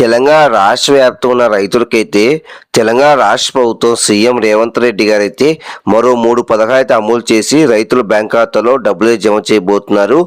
తెలంగాణ రాష్ట్ర వ్యాప్తంగా ఉన్న రైతులకైతే తెలంగాణ రాష్ట్ర ప్రభుత్వం సీఎం రేవంత్ రెడ్డి గారు అయితే మరో మూడు పథకాలు అయితే అమలు చేసి రైతుల బ్యాంక్ ఖాతాలో డబ్బులు జమ చేయబోతున్నారు.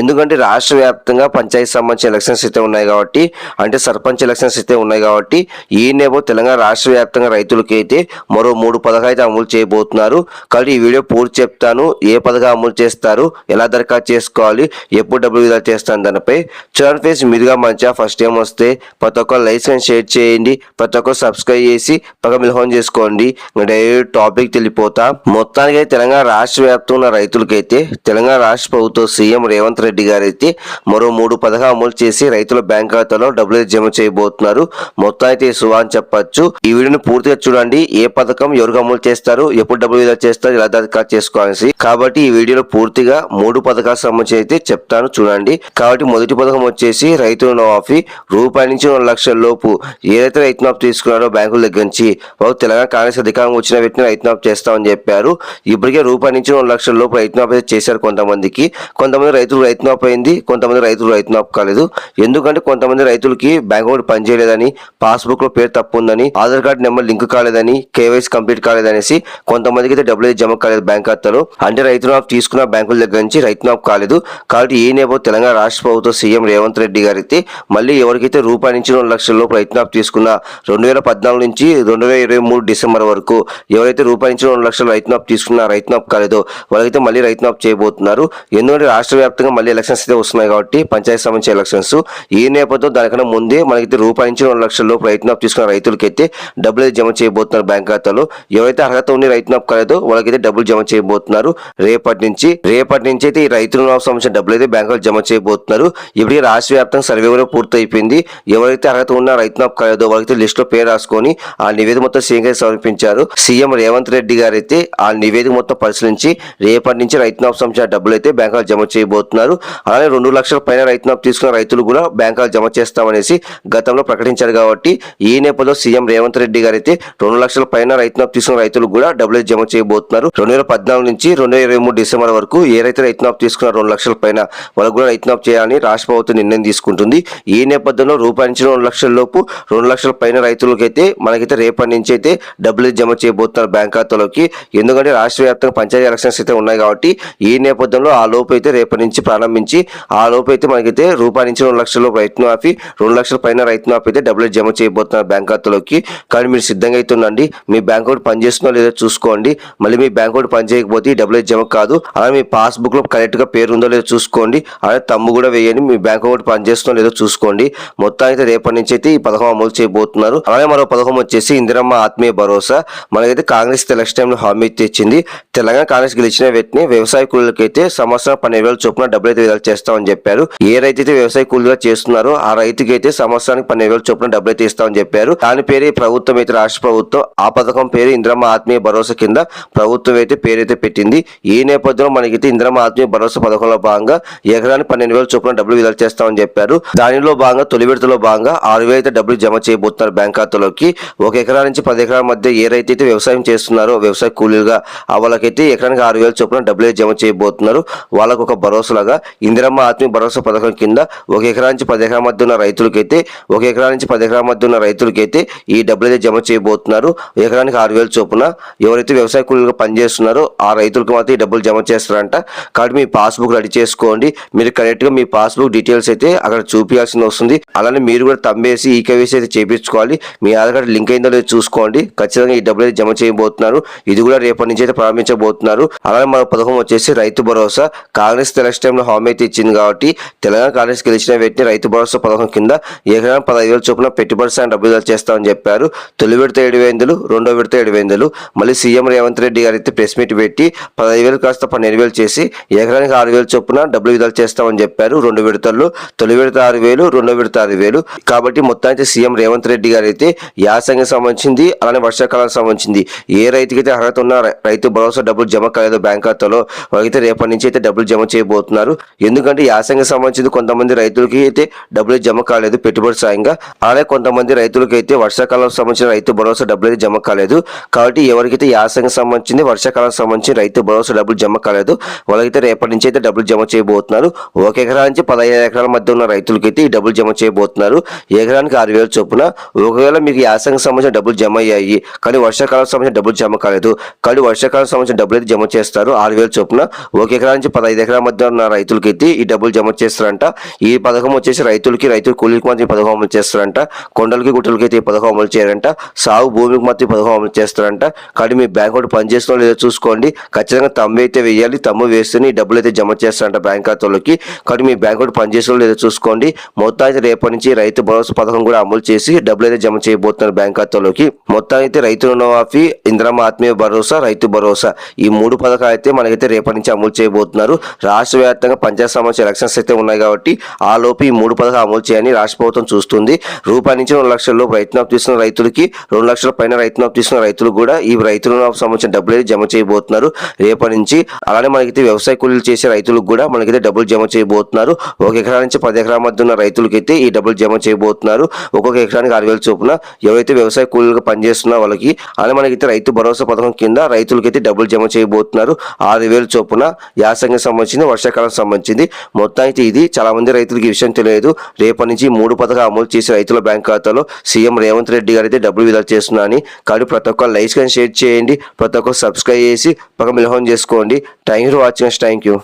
ఎందుకంటే రాష్ట్ర వ్యాప్తంగా పంచాయతీ సంబంధించిన ఎలక్షన్స్ అయితే ఉన్నాయి కాబట్టి అంటే సర్పంచ్ ఎలక్షన్స్ అయితే ఉన్నాయి కాబట్టి ఈ నేపథ్యం తెలంగాణ రాష్ట్ర వ్యాప్తంగా రైతులకి అయితే మరో మూడు పథకాలు అయితే అమలు చేయబోతున్నారు. కాబట్టి ఈ వీడియో పూర్తి చెప్తాను. ఏ పథకం అమలు చేస్తారు? ఎలా దరఖాస్తు చేసుకోవాలి? ఎప్పుడు డబ్బులు విడుదల చేస్తాను దానిపై చూడండి ఫేస్ మీదుగా మంచిగా ఫస్ట్ టైం వస్తే ప్రతి ఒక్కరు లైసెన్స్ షేర్ చేయండి ప్రతి ఒక్కరు సబ్స్క్రైబ్ చేసి పక్క మిల్హోన్ చేసుకోండి. డైరెక్ట్ టాపిక్ తెలిపోతా. మొత్తానికి అయితే తెలంగాణ రాష్ట్ర వ్యాప్తంగా ఉన్న రైతులకైతే తెలంగాణ రాష్ట్ర ప్రభుత్వం సీఎం రేవంత్ రెడ్డి గారు అయితే మరో మూడు పథకాలు అమలు చేసి రైతుల బ్యాంక్ ఖాతాలో డబ్బులు జమ చేయబోతున్నారు. మొత్తానికి అయితే శుభా అని చెప్పొచ్చు. ఈ వీడియోని పూర్తిగా చూడండి. ఏ పథకం ఎవరికి అమలు చేస్తారు ఎప్పుడు డబ్బులు విడుదల చేస్తారు ఎలా దరఖాస్తు చేసుకోవాల్సి కాబట్టి ఈ వీడియోలో పూర్తిగా మూడు పథకాలకు సంబంధించి అయితే చెప్తాను చూడండి. కాబట్టి మొదటి పథకం వచ్చేసి రైతుల రుణమాఫీ రూపాయి నుంచి లక్షల లోపు ఏదైతే రైతు తీసుకున్నారో బ్యాంకుల దగ్గర నుంచి వాళ్ళు తెలంగాణ కాంగ్రెస్ అధికారం వచ్చిన వ్యక్తిని రైతు చేస్తామని చెప్పారు. ఇప్పటికే రూపాయి నుంచి రెండు లక్షల లోపు రైతు అయితే చేశారు కొంతమందికి. కొంతమంది రైతులు రైతు అయింది కొంతమంది రైతులు రైతు కాలేదు. ఎందుకంటే కొంతమంది రైతులకి బ్యాంక్ అకౌంట్ పనిచేయలేదని పాస్బుక్లో పేరు తప్పు ఉందని ఆధార్ కార్డు నెంబర్ లింక్ కాలేదని కేవైసీ కంప్లీట్ కాలేదనేసి కొంతమందికి అయితే డబ్బులు జమ కాలేదు బ్యాంక్ ఖాతాలో. అంటే రైతు తీసుకున్న బ్యాంకుల దగ్గర నుంచి రైతు కాలేదు. కాబట్టి ఈ నేపథ్యం తెలంగాణ రాష్ట్ర ప్రభుత్వం సీఎం రేవంత్ రెడ్డి గారి అయితే మళ్ళీ ఎవరికైతే రూపాయి నుంచి రెండు లక్షల్లో లోపు తీసుకున్న రెండు వేల పద్నాలుగు నుంచి రెండు వేల ఇరవై మూడు డిసెంబర్ వరకు ఎవరైతే రూపాయి నుంచి రెండు లక్షల రైతు తీసుకున్న రైతు కాలేదో వాళ్ళకైతే మళ్ళీ రైతు చేయబోతున్నారు. ఎందుకంటే రాష్ట్ర వ్యాప్తంగా మళ్ళీ ఎలక్షన్స్ అయితే వస్తున్నాయి కాబట్టి పంచాయతీ సంబంధించిన ఎలక్షన్స్. ఈ నేపథ్యం దానికన్నా ముందే మనకైతే రూపాయి నుంచి రెండు లక్షల్లో లోపు తీసుకున్న రైతులకైతే డబ్బులు అయితే జమ చేయబోతున్నారు బ్యాంక్ ఖాతాలో. ఎవరైతే అర్హత ఉండి రైతు కాలేదో వాళ్ళకైతే డబ్బులు జమ చేయబోతున్నారు. రేపటి నుంచి రేపటి నుంచి అయితే ఈ రైతు సంబంధించిన డబ్బులు అయితే బ్యాంకులో జమ చేయబోతున్నారు. ఇప్పటికే రాష్ట్ర వ్యాప్తంగా సర్వే కూడా పూర్తయిపోయింది. ఎవరైతే అర్హత ఉన్న రైతు మాఫ్ కాలేదో వాళ్ళకైతే లిస్ట్లో పేరు రాసుకొని ఆ నివేదిక మొత్తం సీఎం గారికి సమర్పించారు. సీఎం రేవంత్ రెడ్డి గారు అయితే ఆ నివేదిక మొత్తం పరిశీలించి రేపటి నుంచి రైతు మాఫ్ సంబంధించిన డబ్బులు అయితే బ్యాంకులు జమ చేయబోతున్నారు. అలానే రెండు లక్షల పైన రైతు మాఫ్ తీసుకున్న రైతులు కూడా బ్యాంకులు జమ చేస్తామనేసి గతంలో ప్రకటించారు కాబట్టి ఈ నేపథ్యంలో సీఎం రేవంత్ రెడ్డి గారు అయితే రెండు లక్షల పైన రైతు మాఫ్ తీసుకున్న రైతులు కూడా డబ్బులు జమ చేయబోతున్నారు. రెండు వేల పద్నాలుగు నుంచి రెండు వేల ఇరవై మూడు డిసెంబర్ వరకు ఏ రైతు రైతు తీసుకున్న రెండు లక్షల పైన వాళ్ళకు కూడా రైతు మాఫ్ చేయాలని రాష్ట్ర ప్రభుత్వం నిర్ణయం తీసుకుంటుంది. ఈ నేపథ్యంలో రూపాయి నుంచి రెండు లక్షల లోపు రెండు లక్షల పైన రైతులకైతే మనకైతే రేపటి నుంచి అయితే డబ్బులు జమ చేయబోతున్నారు బ్యాంక్ ఖాతాలోకి. ఎందుకంటే రాష్ట్ర వ్యాప్తంగా పంచాయతీ ఎలక్షన్స్ అయితే ఉన్నాయి కాబట్టి ఈ నేపథ్యంలో ఆ లోపు అయితే రేపటి నుంచి ప్రారంభించి ఆ లోపు అయితే మనకైతే రూపాయి నుంచి రెండు లక్షల లోపు రైతు మాఫీ రెండు లక్షల పైన రైతు మాఫీ అయితే డబ్బులు జమ చేయబోతున్నారు బ్యాంక్ ఖాతాలోకి. కానీ మీరు సిద్ధంగా అయితే ఉండండి మీ బ్యాంక్ అకౌంట్ పనిచేస్తుందో లేదో చూసుకోండి. మళ్ళీ మీ బ్యాంక్ అకౌంట్ పనిచేయకపోతే ఈ డబ్బులు జమ కాదు. అలా మీ పాస్బుక్లో కరెక్ట్గా పేరు ఉందో లేదో చూసుకోండి. అలాగే తమ్ము కూడా వేయండి మీ బ్యాంక్ అకౌంట్ పనిచేస్తుందో లేదో చూసుకోండి. మొత్తానికి అయితే రేపటి నుంచి అయితే ఈ పథకం అమలు చేయబోతున్నారు. అలాగే మరో పథకం వచ్చేసి ఇందిరమ్మ ఆత్మీయ భరోసా. మనకైతే కాంగ్రెస్ ఎలక్షన్ టైంలో హామీ తెచ్చింది ఇచ్చింది. తెలంగాణ కాంగ్రెస్ గెలిచిన వ్యక్తిని వ్యవసాయ కూలీలకైతే సంవత్సరం పన్నెండు వేల చొప్పున డబ్బులు అయితే విడుదల చేస్తామని చెప్పారు. ఏ రైతు అయితే వ్యవసాయ కూలీగా చేస్తున్నారో ఆ రైతుకి అయితే సంవత్సరానికి పన్నెండు వేల చొప్పున డబ్బులు అయితే ఇస్తామని చెప్పారు. దాని పేరు ప్రభుత్వం అయితే రాష్ట్ర ప్రభుత్వం. ఆ పథకం పేరు ఇంద్రమ్మ ఆత్మీయ భరోసా కింద ప్రభుత్వం అయితే పేరైతే పెట్టింది. ఈ నేపథ్యంలో మనకైతే ఇంద్రమ్మ ఆత్మీయ భరోసా పథకంలో భాగంగా ఎకరానికి పన్నెండు వేల చొప్పున డబ్బులు విడుదల చేస్తామని చెప్పారు. దానిలో భాగంగా తొలి విడతలో భాగంగా ఆరు వేల అయితే డబ్బులు జమ చేయబోతున్నారు బ్యాంక్ ఖాతాలోకి. ఒక ఎకరా నుంచి పది ఎకరాల మధ్య ఏ రైతు అయితే వ్యవసాయం చేస్తున్నారో వ్యవసాయ కూలీలుగా వాళ్ళకైతే ఎకరానికి ఆరు వేల చొప్పున డబ్బులు అయితే జమ చేయబోతున్నారు. వాళ్ళకు ఒక భరోసాగా ఇందిరమ్మ ఆత్మీయ భరోసా పథకం కింద ఒక ఎకరా నుంచి పది ఎకరాల మధ్య ఉన్న రైతులకైతే ఒక ఎకరా నుంచి పది ఎకరాల మధ్య ఉన్న రైతులకైతే ఈ డబ్బులు అయితే జమ చేయబోతున్నారు. ఎకరానికి ఆరు వేల చొప్పున ఎవరైతే వ్యవసాయ కూలీలుగా పనిచేస్తున్నారో ఆ రైతులకు మాత్రం ఈ డబ్బులు జమ చేస్తారంట. కాబట్టి మీ పాస్బుక్ రెడీ చేసుకోండి. మీరు కరెక్ట్గా మీ పాస్బుక్ డీటెయిల్స్ అయితే అక్కడ చూపించాల్సి వస్తుంది. అలానే మీరు కూడా తమ్మేసి ఈ కేవైసీ అయితే చేయించుకోవాలి మీ ఆధార్ కార్డు లింక్ అయిందో లేదో చూసుకోండి. ఖచ్చితంగా ఈ డబ్బులు అయితే జమ చేయబోతున్నారు. ఇది కూడా రేపటి నుంచి అయితే ప్రారంభించబోతున్నారు. అలానే మన పథకం వచ్చేసి రైతు భరోసా. కాంగ్రెస్ ఎలక్షన్ టైంలో హామీ అయితే ఇచ్చింది కాబట్టి తెలంగాణ కాంగ్రెస్ గెలిచిన వ్యక్తిని రైతు భరోసా పథకం కింద ఎకరం పదహైదు వేల చొప్పున పెట్టుబడి సాయం డబ్బులు చేస్తామని చెప్పారు. తొలి విడత ఏడు వేలు రెండో విడత ఏడు వేలు. మళ్ళీ సీఎం రేవంత్ రెడ్డి గారు అయితే ప్రెస్ మీట్ పెట్టి పదహైదు వేలు కాస్త పన్నెండు వేలు చేసి ఎకరానికి ఆరు వేలు చొప్పున డబ్బులు విడుదల చేస్తామని చెప్పారు. రెండు విడతల్లో తొలి విడత ఆరు వేలు రెండో విడత ఆరు వేలు. కాబట్టి మొత్తం అయితే సీఎం రేవంత్ రెడ్డి గారు అయితే యాసంగి సంబంధించింది అలానే వర్షాకాలం సంబంధించింది. ఏ రైతుకైతే అర్హత ఉన్న రైతు భరోసా డబ్బులు జమ కాలేదో బ్యాంక్ ఖాతాలో వాళ్ళకైతే రేపటి నుంచి అయితే డబ్బులు జమ చేయబోతున్నారు. ఎందుకంటే యాసంగి సంబంధించింది కొంతమంది రైతులకి అయితే డబ్బులు జమ కాలేదు పెట్టుబడి సాయంగా. అలానే కొంతమంది రైతులకి అయితే వర్షాకాలం సంబంధించిన రైతు భరోసా డబ్బులు అయితే జమ కాలేదు. కాబట్టి ఎవరికైతే యాసంగి సంబంధించింది వర్షాకాలం సంబంధించి రైతు భరోసా డబ్బులు జమ కాలేదు వాళ్ళకైతే రేపటి నుంచి అయితే డబ్బులు జమ చేయబోతున్నారు. ఒక ఎకరా నుంచి పదహైదు ఎకరాల మధ్య ఉన్న రైతులకైతే ఈ డబ్బులు జమ చేయబోతున్నారు. ఎకరానికి ఆరు వేలు చొప్పున. ఒకవేళ మీకు యాసంగి సంబంధించిన డబ్బులు జమ అయ్యాయి కానీ వర్షాకాలం సంబంధించిన డబ్బులు జమ కాలేదు కానీ వర్షాకాలం సంబంధించిన డబ్బులు అయితే జమ చేస్తారు ఆరు వేలు చొప్పున. ఒక ఎకరా నుంచి పదహైదు ఎకరాల మధ్య ఉన్న రైతులకైతే ఈ డబ్బులు జమ చేస్తారంట. ఈ పథకం వచ్చేసి రైతులకి రైతుల కూలీకి మాత్రం పథకం అమలు చేస్తారంట. కొండలకి గుట్టలకి అయితే ఈ పథకం అమలు చేయారంట. సాగు భూమికి మాత్రం పథకం అమలు చేస్తారంట. కానీ మీ బ్యాంక్ ఒకటి పనిచేస్తున్నా లేదో చూసుకోండి. ఖచ్చితంగా తమ్ము అయితే వేయాలి. తమ్ము వేస్తేనే ఈ డబ్బులు అయితే జమ చేస్తారంట బ్యాంక్ ఖాతాలోకి. కానీ మీ బ్యాంక్ ఒకటి పనిచేస్తున్నా లేదో చూసుకోండి. మొత్తం అయితే రేపటి నుంచి రైతు భరోసా పథకం కూడా అమలు చేసి డబ్బులు అయితే జమ చేయబోతున్నారు బ్యాంక్ ఖాతాలోకి. మొత్తం అయితే రైతు రుణమాఫీ ఇంద్రమ ఆత్మీయ భరోసా రైతు భరోసా. ఈ మూడు పథకాలు అయితే మనకైతే రేపటి నుంచి అమలు చేయబోతున్నారు. రాష్ట్ర వ్యాప్తంగా పంచాయత్ సంబంధించిన ఎలక్షన్స్ అయితే ఉన్నాయి కాబట్టి ఆ లోపు ఈ మూడు పథకాలు అమలు చేయని రాష్ట్ర ప్రభుత్వం చూస్తుంది. రూపాయి నుంచి రెండు లక్షల లోపు రైతునాపు తీసుకున్న రైతులకి రెండు లక్షల పైన రైతునాపు తీసుకున్న రైతులు కూడా ఈ రైతు రుణమాఫీ సంబంధించిన డబ్బులు అయితే జమ చేయబోతున్నారు. రేపటి నుంచి అలానే మనకైతే వ్యవసాయ కూలీలు చేసే రైతులకు కూడా మనకైతే డబ్బులు జమ చేయబోతున్నారు. ఒక ఎకరా నుంచి పది ఎకరాల మధ్య ఉన్న రైతులకైతే ఈ డబ్బులు జమ చేయ చేయబోతున్నారు. ఒక్కొక్క ఎకరానికి ఆరు వేల చొప్పున ఎవరైతే వ్యవసాయ కూలీలుగా పనిచేస్తున్న వాళ్ళకి అలా మనకైతే రైతు భరోసా పథకం కింద రైతులకైతే డబ్బులు జమ చేయబోతున్నారు. ఆరు వేల చొప్పున యాసంగి సంబంధించింది వర్షాకాలం సంబంధించింది. మొత్తం అయితే ఇది చాలా మంది రైతులకి ఈ విషయం తెలియదు. రేపటి నుంచి మూడు పథకాలు అమలు చేసి రైతుల బ్యాంక్ ఖాతాలో సీఎం రేవంత్ రెడ్డి గారు అయితే డబ్బులు విడుదల చేస్తున్నాను కాబట్టి ప్రతి ఒక్కరు లైక్స్ కానీ షేర్ చేయండి. ప్రతి ఒక్కరు సబ్స్క్రైబ్ చేసి పక్క మిలహం చేసుకోండి. Thank you for watching thank you.